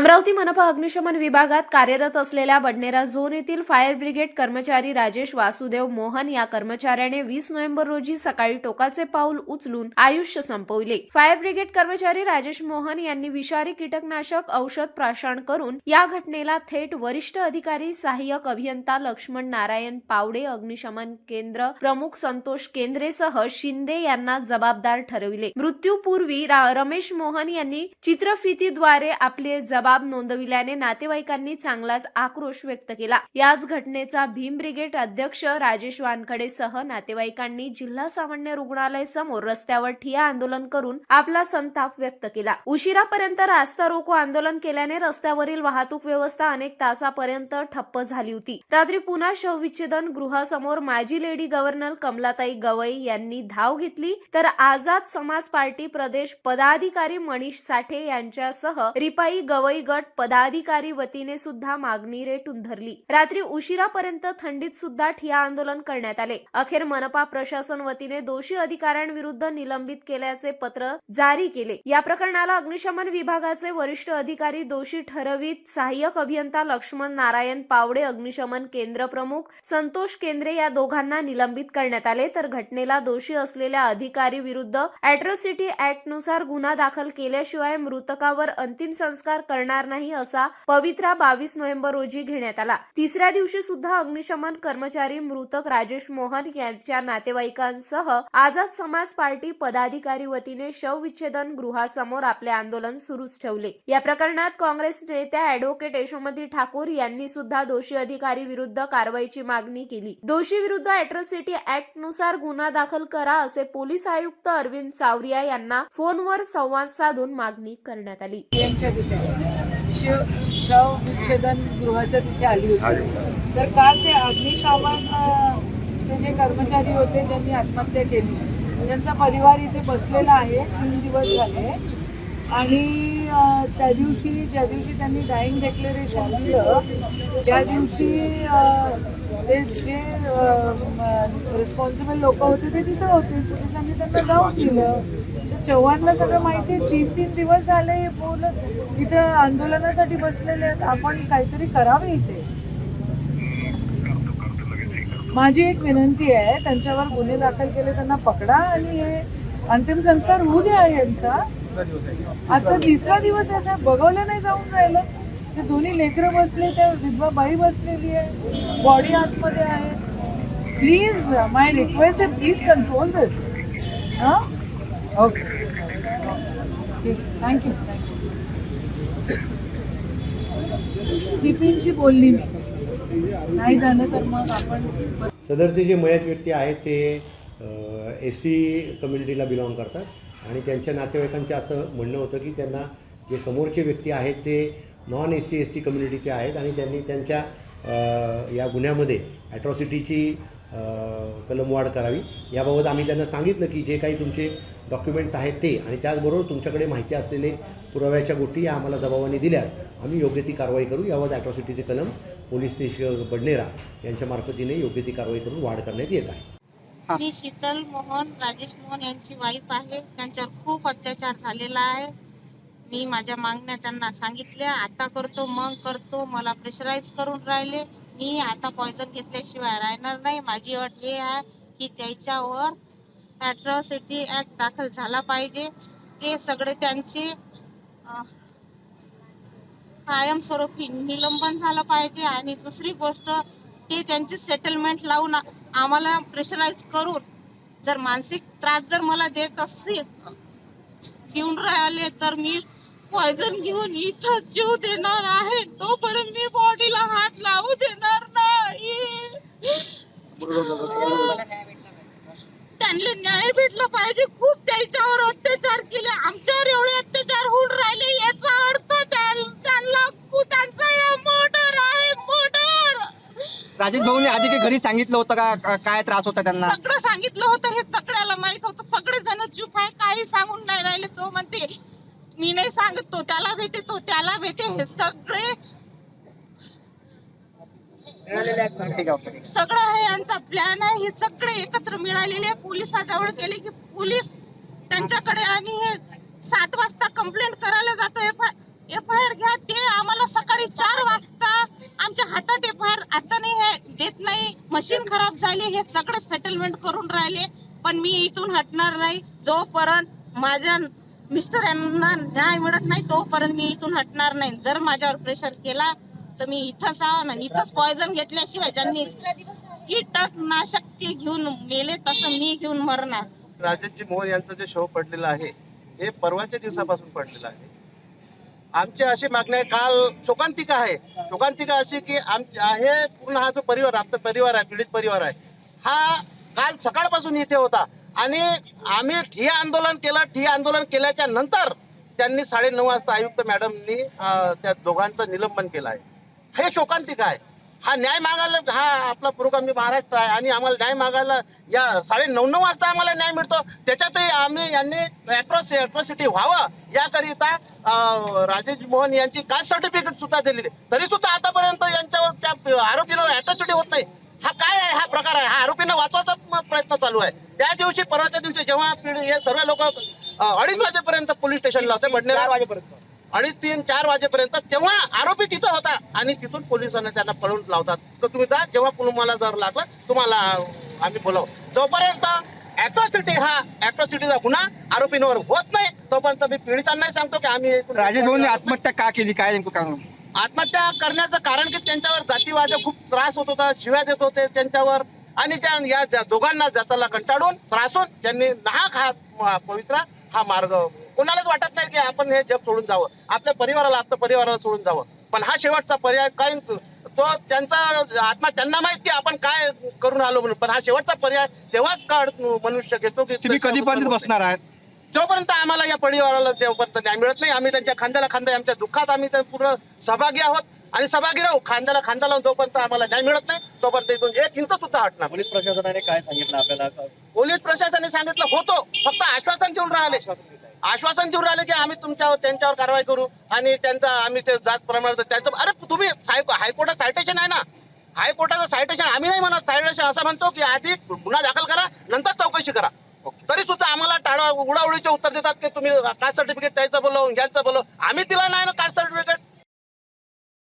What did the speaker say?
अमरावती मनपा अग्निशमन विभागात कार्यरत असलेल्या बडनेरा झोन येथील फायर ब्रिगेड कर्मचारी राजेश वासुदेव मोहन या कर्मचाऱ्याने वीस नोव्हेंबर रोजी सकाळी टोकाचे पाऊल उचलून आयुष्य संपविले. फायर ब्रिगेड कर्मचारी राजेश मोहन यांनी विषारी कीटकनाशक औषध प्राशन करून या घटनेला थेट वरिष्ठ अधिकारी सहाय्यक अभियंता लक्ष्मण नारायण पावडे अग्निशमन केंद्र प्रमुख संतोष केंद्रेसह शिंदे यांना जबाबदार ठरविले. मृत्यूपूर्वी रा- रमेश मोहन यांनी चित्रफितीद्वारे आपले जबाब बाब नोंदविल्याने नातेवाईकांनी चांगलाच आक्रोश व्यक्त केला. याच घटनेचा भीम ब्रिगेड अध्यक्ष राजेश वानखडे सह नातेवाईकांनी जिल्हा सामान्य रुग्णालय समोर रस्त्यावर ठिया आंदोलन करून आपला संताप व्यक्त केला. उशिरापर्यंत रास्ता रोको आंदोलन केल्याने रस्त्यावरील वाहतूक व्यवस्था अनेक तासापर्यंत ठप्प झाली होती. रात्री पुन्हा शवविच्छेदन गृहासमोर माजी लेडी गव्हर्नर कमलाताई गवई यांनी धाव घेतली. तर आझाद समाज पार्टी प्रदेश पदाधिकारी मनीष साठे यांच्यासह रिपाई गवई गट पदाधिकारी वतीने सुद्धा मागणी रेटून धरली. रात्री उशिरापर्यंत थंडीत सुद्धा ठिया आंदोलन करण्यात आले. अखेर मनपा प्रशासन वतीने दोषी अधिकाऱ्यांविरुद्ध निलंबित केल्याचे पत्र जारी केले. या प्रकरणाला अग्निशमन विभागाचे वरिष्ठ अधिकारी दोषी ठरवित सहाय्यक अभियंता लक्ष्मण नारायण पावडे अग्निशमन केंद्र प्रमुख संतोष केंद्रे या दोघांना निलंबित करण्यात आले. तर घटनेला दोषी असलेल्या अधिकारी विरुद्ध अॅट्रॉसिटी ऍक्टनुसार गुन्हा दाखल केल्याशिवाय मृतकावर अंतिम संस्कार करणार नाही असा पवित्रा बावीस नोव्हेंबर रोजी घेण्यात आला. तिसऱ्या दिवशी सुद्धा अग्निशमन कर्मचारी मृतक राजेश मोहन यांच्या नातेवाईकांसह आझाद समाज पार्टी पदाधिकारी वतीने शवविच्छेदन गृहासमोर आपले आंदोलन सुरूच ठेवले. या प्रकरणात काँग्रेस नेत्या अॅडव्होकेट यशोमती ठाकूर यांनी सुद्धा दोषी अधिकारी विरुद्ध कारवाईची मागणी केली. दोषी विरुद्ध अॅट्रॉसिटी ऍक्टनुसार गुन्हा दाखल करा असे पोलीस आयुक्त अरविंद सावरिया यांना फोनवर संवाद साधून मागणी करण्यात आली. यांच्या शिव विच्छेदन गृहाच्या तिथे आली होती. तर काल ते अग्निशमन अं, ते जे कर्मचारी होते त्यांनी आत्महत्या केली. त्यांचा परिवार इथे बसलेला आहे तीन दिवस झाले. आणि त्या दिवशी ज्या दिवशी त्यांनी डाईंग डिक्लेरेशन दिलं त्या दिवशी ते जे रिस्पॉन्सिबल लोक होते ते तिथं होते. पोलिसांनी त्यांना जाऊन दिलं. चव्हाणला सगळं माहिती आहे. तीन तीन दिवस झाले हे बोलत इथे आंदोलनासाठी बसलेले आहेत. आपण काहीतरी करावे इथे. माझी एक विनंती आहे त्यांच्यावर गुन्हे दाखल केले त्यांना पकडा आणि हे अंतिम संस्कार होऊ द्या यांचा. आता तिसरा दिवस असा बघवलं नाही जाऊन राहिलं. ते दोन्ही लेकरं बसले त्या विधवा बाई बसलेली आहे बॉडी आतमध्ये आहे. प्लीज माय रिक्वेस्ट आहे प्लीज कंट्रोल दिस हां? ओके ठीक थँक्यू सीपींशी बोलली मी. नाही झालं तर मग आपण सदरचे जे मयत व्यक्ती आहेत ते एस सी कम्युनिटीला बिलॉंग करतात. आणि त्यांच्या नातेवाईकांचे असं म्हणणं होतं की त्यांना जे समोरचे व्यक्ती आहेत ते non S C S T कम्युनिटीचे आहेत. आणि त्यांनी त्यांच्या या गुन्ह्यामध्ये ॲट्रॉसिटीची कलमवाढ करावी. याबाबत आम्ही त्यांना सांगितलं की जे काही तुमचे डॉक्युमेंट्स आहेत ते आणि त्याचबरोबर तुमच्याकडे माहिती असलेले पुराव्याच्या गोष्टी या आम्हाला जबाबाने दिल्यास आम्ही योग्य ती कारवाई करू. याबाबत ॲट्रॉसिटीचे कलम पोलीस स्टेशन बडनेरा यांच्या मार्फतीने योग्य ती कारवाई करून वाढ करण्यात येत आहे. मी शीतल मोहन राजेश मोहन यांची वाईफ आहे. त्यांच्यावर खूप अत्याचार झालेला आहे. मी माझ्या मागण्या त्यांना सांगितल्या. आता करतो मग करतो. मला प्रेशराईज करून राहिले. मी आता पॉयझन घेतल्याशिवाय राहणार नाही. माझी अट हे आहे की त्याच्यावर ॲट्रॉसिटी ॲक्ट दाखल झाला पाहिजे. ते सगळे त्यांचे कायमस्वरूपी निलंबन झालं पाहिजे. आणि दुसरी गोष्ट ते त्यांची सेटलमेंट लावून आम्हाला प्रेशराईज करून जर मानसिक त्रास जर मला देत असतील घेऊन राहिले तर मी पॉयझन घेऊन इथं जीव देणार आहे. तोपर्यंत मी बॉडीला हात लावू देणार नाही. त्यांना न्याय भेटला पाहिजे. खूप त्याच्यावर अत्याचार केले. आमच्यावर एवढे अत्याचार होऊन राहिले याचा अर्थ त्या- त्यांना त्यांचा मर्डर आहे मर्डर राजेश भाऊनी आधी काही घरी सांगितलं होतं का? का- काय त्रास होता त्यांना? सगळं सांगितलं होतं हे सगळ्याला माहीत होतं. सगळे जण चुप आहे काही सांगून नाही राहिले. तो म्हणते मी नाही सांगत तो त्याला भेटे तो त्याला भेटे हे सगळे सगळं आहे सगळं हे यांचा प्लॅन आहे. हे सगळे एकत्र मिळालेले पोलिसाजवळ गेले की पोलीस त्यांच्याकडे आम्ही हे सात वाजता कंप्लेंट करायला जातो. एफ एफ आय आर घ्या ते आम्हाला सकाळी चार वाजता आमच्या हातात एफ आय आर आता नाही हे देत नाही. मशीन खराब झाली हे सगळं सेटलमेंट करून राहिले. पण मी इथून हटणार नाही. जोपर्यंत माझ्या मिस्टर यांना न्याय मिळत नाही तोपर्यंत मी इथून हटणार नाही. जर माझ्यावर प्रेशर केला तर मी इथंच आहो ना इथंच पॉयझन घेतल्याशिवाय ज्यांनी कीटकनाशक ते घेऊन गेले तसं मी घेऊन मरणार. राजेशजी मोहन यांचं जे शव पडलेलं आहे हे परवाच्या दिवसापासून पडलेलं आहे. आमची अशी मागणी आहे काल शोकांतिका आहे. शोकांतिका अशी की आमच्या हे पूर्ण हा जो परिवार आपला परिवार आहे पीडित परिवार आहे हा काल सकाळपासून इथे होता. आणि आम्ही ठिय आंदोलन केलं ठिय आंदोलन केल्याच्यानंतर त्यांनी साडेनऊ वाजता आयुक्त मॅडमनी त्या दोघांचं निलंबन केलं आहे. हे शोकांतिक आहे. हा न्याय मागायला हा आपला पुरोगामी महाराष्ट्र आहे आणि आम्हाला न्याय मागायला या साडे नऊ नऊ वाजता आम्हाला न्याय मिळतो. त्याच्यातही आम्ही यांनी अॅट्रॉसि ॲट्रॉसिटी व्हावं याकरिता राजेश मोहन यांची कास्ट सर्टिफिकेट सुद्धा दिलेली. तरी सुद्धा आतापर्यंत यांच्यावर त्या आरोपीला ॲट्रॉसिटी होत नाही. हा काय आहे? हा प्रकार आहे. हा आरोपींना वाचवायचा प्रयत्न चालू आहे. त्या दिवशी परवाच्या दिवशी जेव्हा पिढी हे सर्व लोक अडीच वाजेपर्यंत पोलीस स्टेशनला होते बडनेरा वाजेपर्यंत. अडीच तीन चार वाजेपर्यंत तेव्हा आरोपी तिथं होता आणि तिथून पोलिसांना त्यांना पळून लावतात. तर तुम्ही जा जेव्हा तुम्हाला जर लागला तुम्हाला आम्ही बोलाव. जोपर्यंत अॅट्रॉसिटी हा अॅट्रॉसिटीचा गुन्हा आरोपींवर होत नाही तोपर्यंत मी पीडितांनाही सांगतो की आम्ही राजेश भाऊंनी आत्महत्या का केली? काय नेमकं कारण? आत्महत्या करण्याचं कारण की त्यांच्यावर जातीवाद खूप त्रास होत होता शिव्या देत होते त्यांच्यावर. आणि त्या या दोघांना जाताला कंटाळून त्रासून त्यांनी नाहक हा पवित्र हा मार्ग कोणालाच वाटत नाही की आपण हे जग सोडून जावं. आपल्या परिवाराला आपल्या परिवाराला सोडून जावं. पण हा शेवटचा पर्याय कारण तो त्यांचा आत्मा त्यांना माहीत की आपण काय करून आलो म्हणून. पण हा शेवटचा पर्याय तेव्हाच काळ मनुष्य घेतो की तुम्ही कधीपर्यंत बसणार आहात? जोपर्यंत आम्हाला या परिवाराला जोपर्यंत न्याय मिळत नाही आम्ही त्यांच्या खांद्याला खांदा आमच्या दुःखात आम्ही पूर्ण सहभागी आहोत. आणि सहभागी राहू खांद्याला खांदा लावून जोपर्यंत आम्हाला न्याय मिळत नाही तोपर्यंत इथून एक इंच सुद्धा हटणार पोलीस प्रशासनाने काय सांगितलं आपल्याला? पोलीस प्रशासनाने सांगितलं होतो फक्त आश्वासन देऊन राहिले. आश्वासन देऊन राहिले. की आम्ही तुमच्यावर त्यांच्यावर कारवाई करू आणि त्यांचा आम्ही ते जात प्रमाण त्यांचं अरे तुम्ही हायकोर्टात सायटेशन आहे ना. हायकोर्टाचं सायटेशन आम्ही नाही म्हणत सायटेशन असं म्हणतो की आधी गुन्हा दाखल करा नंतर चौकशी करा तरी सुद्धा उडावडीचे उत्तर देतात की तुम्ही कास्ट सर्टिफिकेट त्याचं बोलव यांचं बोलव. आम्ही तिला नाही ना कास्ट सर्टिफिकेट